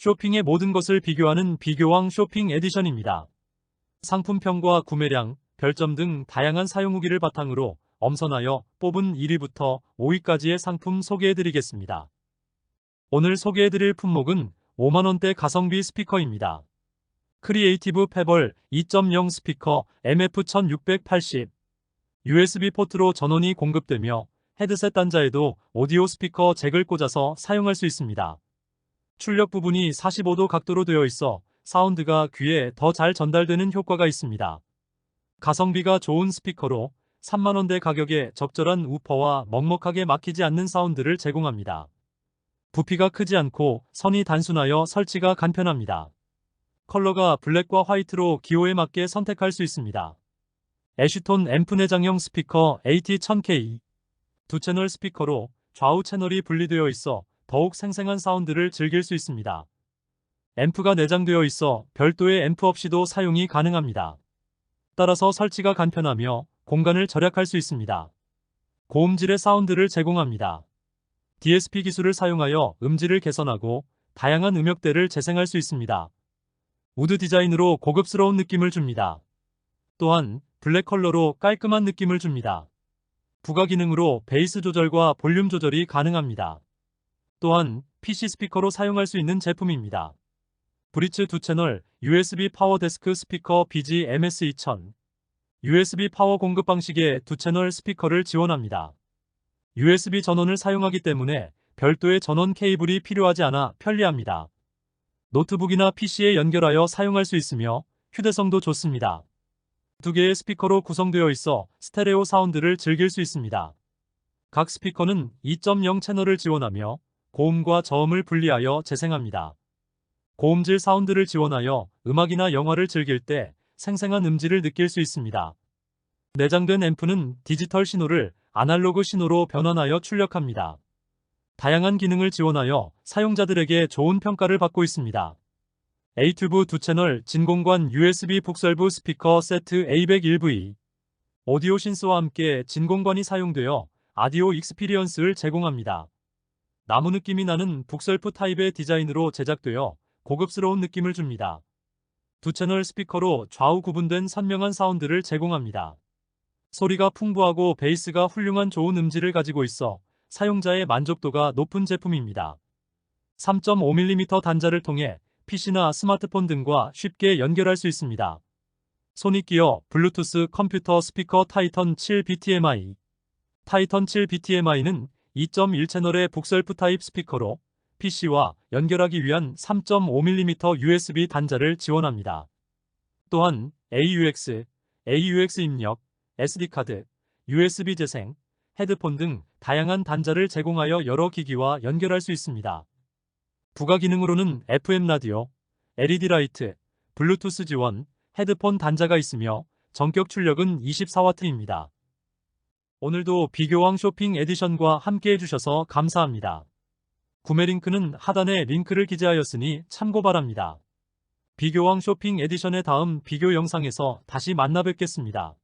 쇼핑의 모든 것을 비교하는 비교왕 쇼핑 에디션입니다. 상품평과 구매량, 별점 등 다양한 사용 후기를 바탕으로 엄선하여 뽑은 1위부터 5위까지의 상품 소개해드리겠습니다. 오늘 소개해드릴 품목은 5만원대 가성비 스피커입니다. 크리에이티브 페벌 2.0 스피커 MF1680 USB 포트로 전원이 공급되며 헤드셋 단자에도 오디오 스피커 잭을 꽂아서 사용할 수 있습니다. 출력 부분이 45도 각도로 되어 있어 사운드가 귀에 더 잘 전달되는 효과가 있습니다. 가성비가 좋은 스피커로 3만원대 가격에 적절한 우퍼와 먹먹하게 막히지 않는 사운드를 제공합니다. 부피가 크지 않고 선이 단순하여 설치가 간편합니다. 컬러가 블랙과 화이트로 기호에 맞게 선택할 수 있습니다. 애쉬톤 앰프 내장형 스피커 AT1000K 두 채널 스피커로 좌우 채널이 분리되어 있어 더욱 생생한 사운드를 즐길 수 있습니다. 앰프가 내장되어 있어 별도의 앰프 없이도 사용이 가능합니다. 따라서 설치가 간편하며 공간을 절약할 수 있습니다. 고음질의 사운드를 제공합니다. DSP 기술을 사용하여 음질을 개선하고 다양한 음역대를 재생할 수 있습니다. 우드 디자인으로 고급스러운 느낌을 줍니다. 또한 블랙 컬러로 깔끔한 느낌을 줍니다. 부가 기능으로 베이스 조절과 볼륨 조절이 가능합니다. 또한 PC 스피커로 사용할 수 있는 제품입니다. 브리츠 2채널 USB 파워 데스크 스피커 BG-MS2000 USB 파워 공급 방식의 2채널 스피커를 지원합니다. USB 전원을 사용하기 때문에 별도의 전원 케이블이 필요하지 않아 편리합니다. 노트북이나 PC에 연결하여 사용할 수 있으며 휴대성도 좋습니다. 두 개의 스피커로 구성되어 있어 스테레오 사운드를 즐길 수 있습니다. 각 스피커는 2.0 채널을 지원하며 고음과 저음을 분리하여 재생합니다. 고음질 사운드를 지원하여 음악이나 영화를 즐길 때 생생한 음질을 느낄 수 있습니다. 내장된 앰프는 디지털 신호를 아날로그 신호로 변환하여 출력합니다. 다양한 기능을 지원하여 사용자들에게 좋은 평가를 받고 있습니다. 에이튜브 두 채널 진공관 USB 북설부 스피커 세트 A101V 오디오 신스와 함께 진공관이 사용되어 아디오 익스피리언스를 제공합니다. 나무 느낌이 나는 북설프 타입의 디자인으로 제작되어 고급스러운 느낌을 줍니다. 두 채널 스피커로 좌우 구분된 선명한 사운드를 제공합니다. 소리가 풍부하고 베이스가 훌륭한 좋은 음질을 가지고 있어 사용자의 만족도가 높은 제품입니다. 3.5mm 단자를 통해 PC나 스마트폰 등과 쉽게 연결할 수 있습니다. 손이 끼어 블루투스 컴퓨터 스피커 타이턴 7 BTMI 타이턴 7 BTMI는 2.1 채널의 북셀프 타입 스피커로 PC와 연결하기 위한 3.5mm USB 단자를 지원합니다. 또한 AUX, AUX 입력, SD카드, USB 재생, 헤드폰 등 다양한 단자를 제공하여 여러 기기와 연결할 수 있습니다. 부가 기능으로는 FM 라디오, LED 라이트, 블루투스 지원, 헤드폰 단자가 있으며 전격 출력은 24W입니다. 오늘도 비교왕 쇼핑 에디션과 함께 해주셔서 감사합니다. 구매 링크는 하단에 링크를 기재하였으니 참고 바랍니다. 비교왕 쇼핑 에디션의 다음 비교 영상에서 다시 만나 뵙겠습니다.